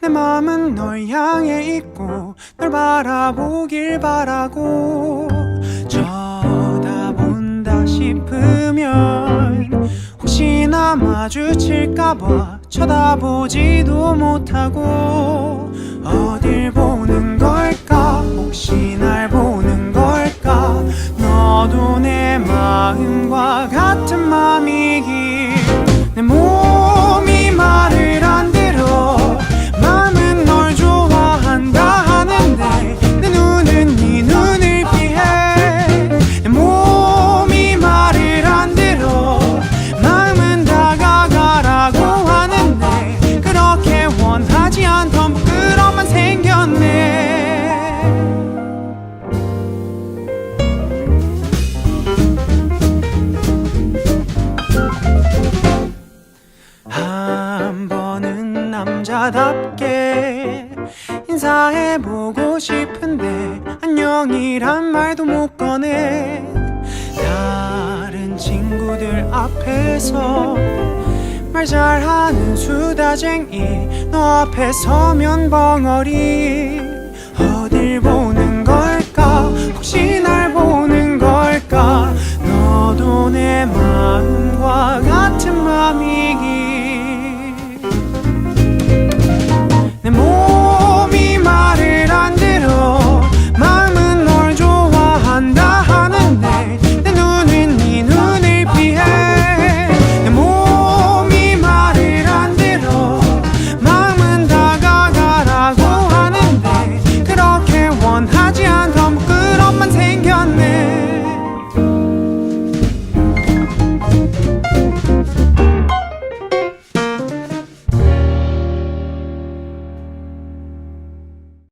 내 마음은 널 향해 있고 널 바라보길 바라고 쳐다본다 싶으면 혹시나 마주칠까봐 쳐다보지도 못하고 어딜 보는 걸까? 혹시 날 보는 걸까? 너도 내 마음과 같은 맘이 한 번은 남자답게 인사해보고 싶은데 안녕이란 말도 못 꺼내. 다른 친구들 앞에서 말 잘하는 수다쟁이 너 앞에 서면 벙어리. 어딜 보